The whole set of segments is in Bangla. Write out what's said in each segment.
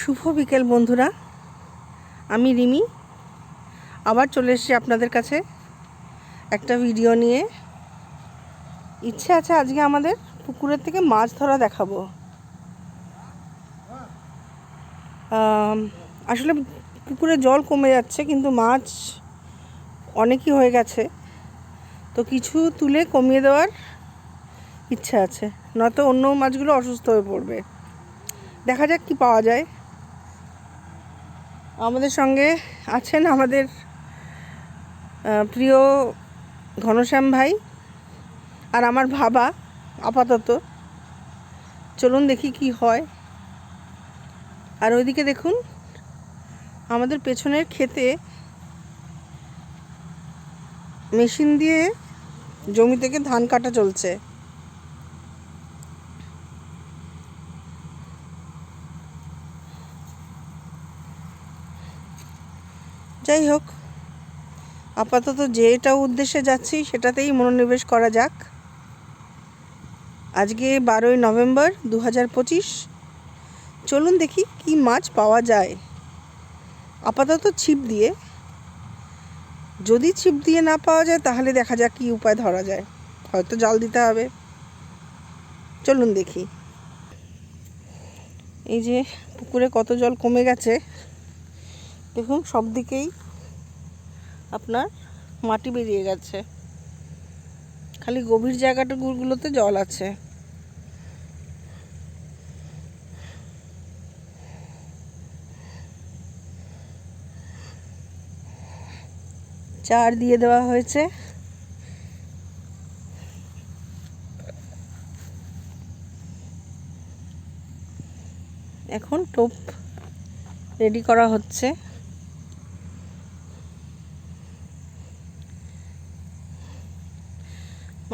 শুভ বিকেল, বন্ধুরা। আমি রিমি। আবার চলে এসেছি আপনাদের কাছে একটা ভিডিও নিয়ে। ইচ্ছে আছে আজকে আমাদের পুকুরের থেকে মাছ ধরা দেখাবো। আসলে পুকুরে জল কমে যাচ্ছে, কিন্তু মাছ অনেকই হয়ে গেছে। তো কিছু তুলে কমিয়ে দেওয়ার ইচ্ছা আছে, নয়তো অন্য মাছগুলো অসুস্থ হয়ে পড়বে। দেখা যাক কি পাওয়া যায়। আমাদের সঙ্গে আছেন আমাদের প্রিয় ঘনশ্যাম ভাই আর আমার ভাবা আপাতত। চলুন দেখি কি হয়। আর ওইদিকে দেখুন, আমাদের পেছনের ক্ষেতে মেশিন দিয়ে জমি থেকে ধান কাটা চলছে। যাই হোক, আপাতত যেটা উদ্দেশ্যে যাচ্ছি সেটাতেই মনোনিবেশ করা যাক। আজকে বারোই নভেম্বর দু হাজার পঁচিশ। চলুন দেখি কি মাছ পাওয়া যায়। আপাতত ছিপ দিয়ে। যদি ছিপ দিয়ে না পাওয়া যায়, তাহলে দেখা যাক কী উপায় ধরা যায়। হয়তো জাল দিতে হবে। চলুন দেখি। এই যে পুকুরে কত জল কমে গেছে। দেখুন, সব দিকেই আপনার মাটি বেরিয়ে গেছে। খালি গভীর জায়গাটাগুলোতে জল আছে। চার দিয়ে দেওয়া হয়েছে। এখন টোপ রেডি করা হচ্ছে।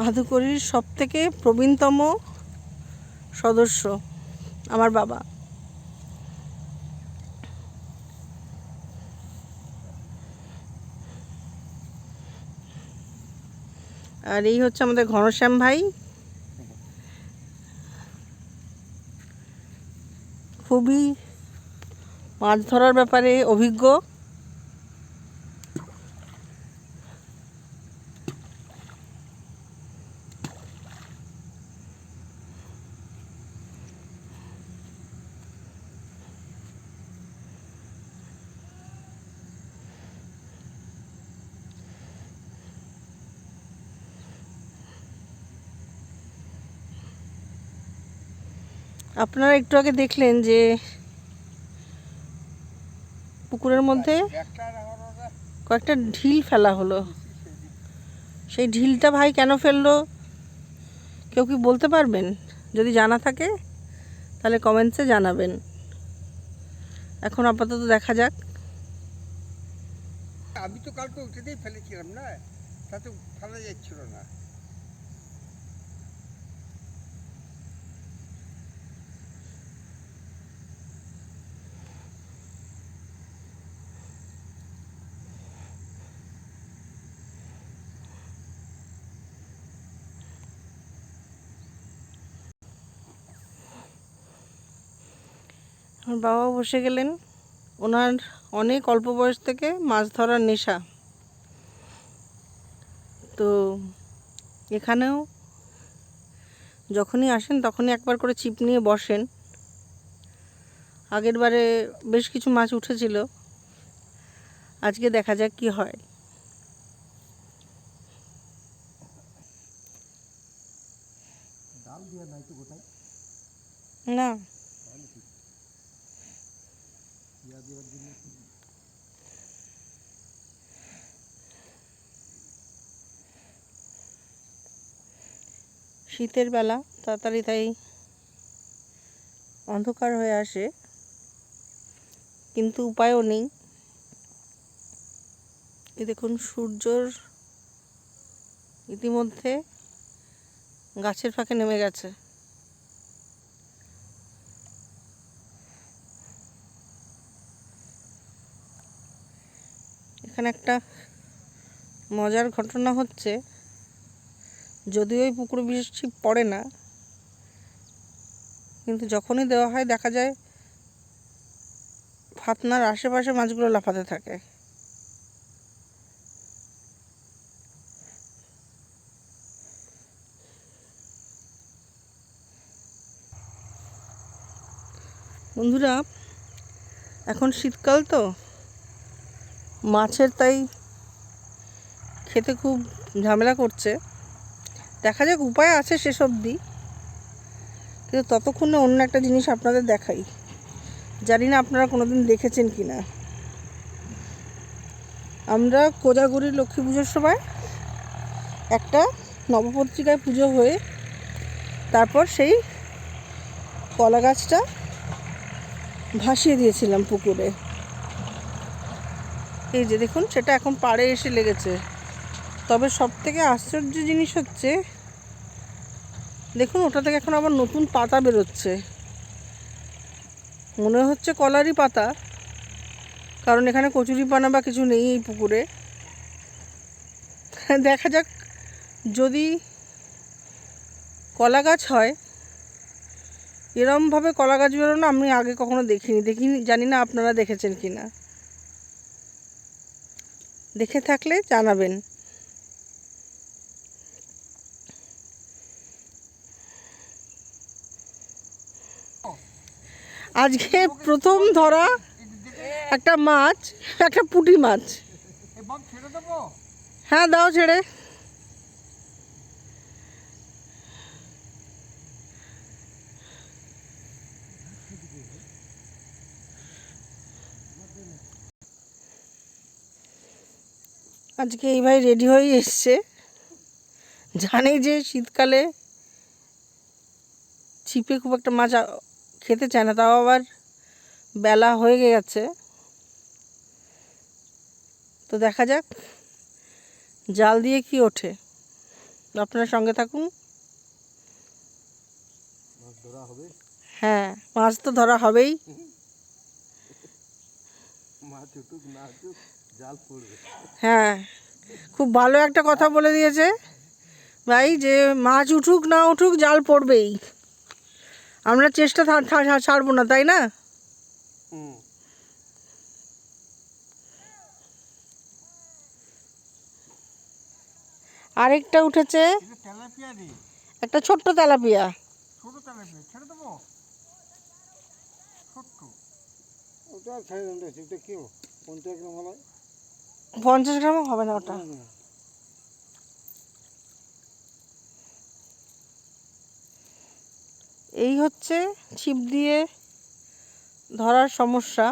মাধুকরীর সব থেকে প্রবীণতম সদস্য আমার বাবা। আর এই হচ্ছে আমাদের ঘনশ্যাম ভাই। খুবই মাছ ধরার ব্যাপারে অভিজ্ঞ। আপনারা একটু আগে দেখলেন যে পুকুরের মধ্যে কয়েকটা ঢিল ফেলা হলো। সেই ঢিলটা ভাই কেন ফেলল? কেউ কি বলতে পারবেন? যদি জানা থাকে, তাহলে কমেন্টসে জানাবেন। এখন আপাতত দেখা যাক। আমি তো কালকে উঠেতেই ফেলেছিলাম না? তাতে ফেলা যাচ্ছিল না। আমার বাবা বসে গেলেন। ওনার অনেক অল্প বয়স থেকে মাছ ধরার নেশা। তো এখানেও যখনই আসেন তখনই একবার করে ছিপ নিয়ে বসেন। আগের বারে বেশ কিছু মাছ উঠেছিল। আজকে দেখা যাক কি হয়। না। শীতের বেলা তাড়াতাড়ি তাই অন্ধকার হয়ে আসে, কিন্তু উপায়ও নেই। এই দেখুন সূর্যর ইতিমধ্যে গাছের ফাঁকে নেমে গেছে। এখানে একটা মজার ঘটনা হচ্ছে যদিও ওই পুকুরে বৃষ্টি পড়ে না, কিন্তু যখনই দেওয়া হয় দেখা যায় ফাতনার আশেপাশে মাছগুলো লাফাতে থাকে। বন্ধুরা, এখন শীতকাল তো মাছের তাই খেতে খুব ঝামেলা করছে। দেখা যাক উপায় আছে শেষ অবধি। কিন্তু ততক্ষণে অন্য একটা জিনিস আপনাদের দেখাই। জানি না আপনারা কোনোদিন দেখেছেন কি না আমরা কোজাগুড়ির লক্ষ্মী পুজোর সময় একটা নবপত্রিকায় পুজো হয়ে তারপর সেই কলা গাছটা ভাসিয়ে দিয়েছিলাম পুকুরে। এই যে দেখুন, সেটা এখন পাড়ে এসে লেগেছে। তবে সব থেকে আশ্চর্য জিনিস হচ্ছে, দেখুন, ওটা থেকে এখন আবার নতুন পাতা বেরোচ্ছে। মনে হচ্ছে কলারই পাতা, কারণ এখানে কচুরি পানা বা কিছু নেই এই পুকুরে। দেখা যাক, যদি কলা গাছ হয়, এরমভাবে কলা গাছ বেরোনো আমি আগে কখনো দেখিনি। দেখিনি, জানি না আপনারা দেখেছেন কি না দেখে থাকলে জানাবেন। আজকে প্রথম ধরা একটা মাছ একটা পুটি মাছ। ছেড়ে দেবো? হ্যাঁ দাও ছেড়ে। আজকে এই ভাই রেডি হয়ে এসছে। জানে যে শীতকালে ছিপে খুব একটা মাছ খেতে চায় না তাও আবার বেলা হয়ে গেছে। তো দেখা যাক জাল দিয়ে কি ওঠে। আপনার সঙ্গে থাকুন। হ্যাঁ মাছ তো ধরা হবেই। মাছ উঠুক না হ্যাঁ খুব ভালো একটা কথা বলে দিয়েছে। ভাই যে মাছ উঠুক না উঠুক জাল পড়বেই। আমরা চেষ্টা ছাড়বো না তাই না? আরেকটা উঠেছে। এটা তেলাপিয়া রে একটা ছোট্ট তেলাপিয়া। ছোট তেলাপিয়া ছেড়ে দেবো? ছোট্ট। ওটা ছেড়ে দেবো সেটা কি পঞ্চাশ গ্রাম হবে পঞ্চাশ গ্রামও হবে না ওটা? এই হচ্ছে ছিপ দিয়ে ধরার সমস্যা।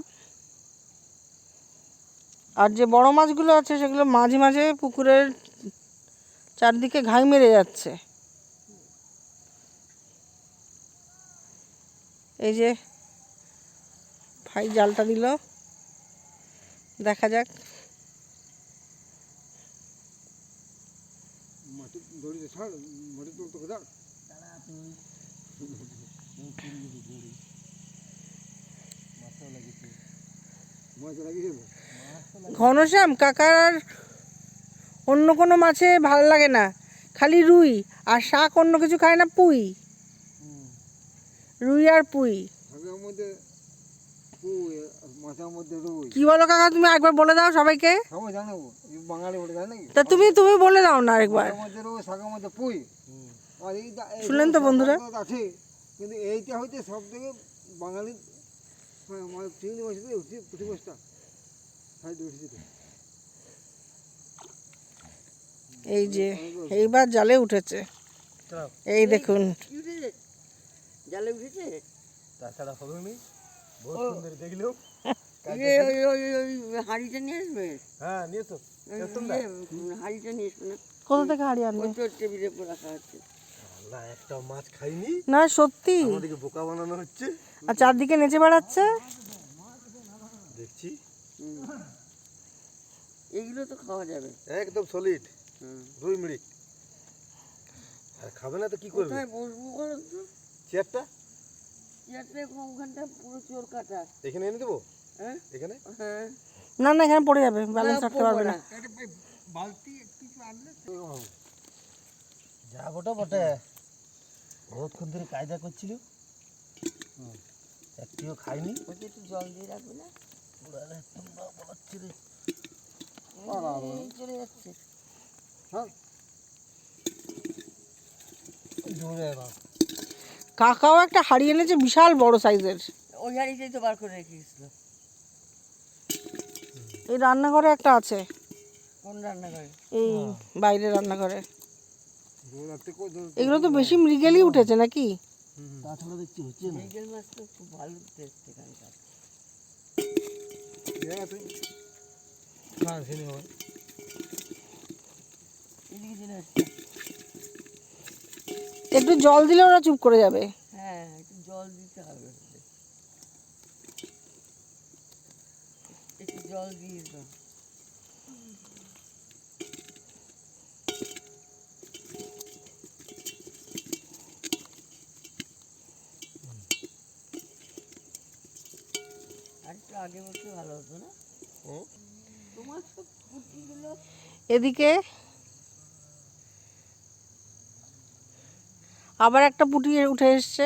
আর যে বড় মাছগুলো আছে সেগুলো মাঝে মাঝে পুকুরের চারদিকে ঘাই মেরে যাচ্ছে। এই যে ভাই জালটা দিল। দেখা যাক মাটি দড়িতে ছাড় মাটি তুলতে লাগিয়েছিল ঘনশ্যাম কাকার আর অন্য কোনো মাছে ভালো লাগে না। খালি রুই আর শাক অন্য কিছু খায় না পুই। রুই আর পুই কি বলো কাকা তুমি একবার বলে দাও সবাইকে। সবাই বাঙালি বলে জানে তা তুমি তুমি বলে দাও না একবার। শুনলেন তো বন্ধুরা? আছে কিন্তু এইটা হইতে সব থেকে বাঙালি হ্যাঁ, চিংড়ি পুঁটি মাছটা। তো। এই যে এইবার জালে উঠেছে। এই দেখুন। জালে উঠেছে? তাছাড়া হবে নি? বহুত সুন্দর দেখলেও। হাঁড়িটা নিয়ে আসবে? হ্যাঁ নিয়ে তো হাঁড়িটা নিয়ে আসবে না। কোথা থেকে হারিয়ে আনবে? ওই তোর টেবিলের উপর রাখা আছে। একটা মাছ খাইনি। না সত্যি? আমাদেরকে বোকা বানানো হচ্ছে। আর চারদিকে নেচে বেড়াচ্ছে? দেখছি। এগুলো তো খাওয়া যাবে। একদম সলিড হুম। দুই মিনিট আর খাবে না তো কি করবে? কোথায় বসবো বলো তো? চেয়ারটা? চেয়ারটা ওখানটা পুরো চোর কাটা। এখানে এনে দেবো? এখানে? হ্যাঁ। না না এখানে পড়ে যাবে ব্যালেন্স রাখতে পারবে না। বালতি কিছু আনলে যা বটে বটে। বহুতক্ষণ ধরে কায়দা করছিল। একটিও খাইনি। একটু জল দিয়ে রাখবে না? চলে যাচ্ছে। হ্যাঁ। না কাকাও একটা হাড়ি এনেছে বিশাল বড় সাইজের। ওই হাড়িতেই তো বার করে রেখে গেছিল। এই রান্নাঘরে একটা আছে। কোন রান্নাঘরে? এই বাইরে রান্নাঘরে। এগুলো তো বেশি মৃগেলই উঠেছে নাকি? তাছাড়া দেখছি হচ্ছে মৃগেল মাছ তো খুব ভালো টেস্ট এখানকার। একটু জল দিলে ওরা চুপ করে যাবে হ্যাঁ একটু জল দিতে হবে ওদের। একটু জল দিয়ে দাও। আগে বলতে ভালো হতো না? তোমার সব কুটিগুলো এদিকে আবার একটা পুটি উঠে এসছে।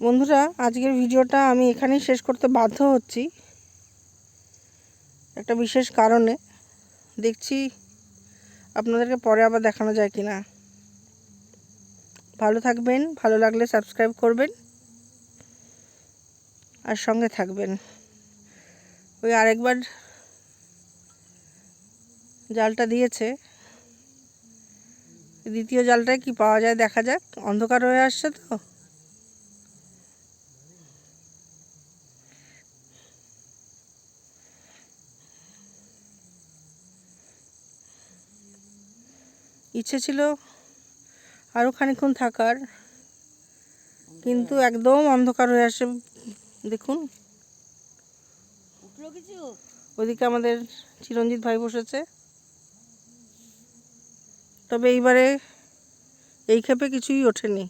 বন্ধুরা, আজকের ভিডিওটা আমি এখানেই শেষ করতে বাধ্য হচ্ছি। একটা বিশেষ কারণে। দেখছি আপনাদেরকে পরে আবার দেখানো যায় কি না ভালো থাকবেন, ভালো লাগলে সাবস্ক্রাইব করবেন। আর সঙ্গে থাকবেন। ওই আরেকবার জালটা দিয়েছে। দ্বিতীয় জালটায় কি পাওয়া যায় দেখা যাক। অন্ধকার হয়ে আসছে তো। ইচ্ছে ছিল আরও খানিক্ষণ থাকার, কিন্তু একদম অন্ধকার হয়ে আসে। দেখুন। ওদিকে আমাদের চিরঞ্জিত ভাই বসেছে। তবে এইবারে এই খেপে কিছুই ওঠেনি।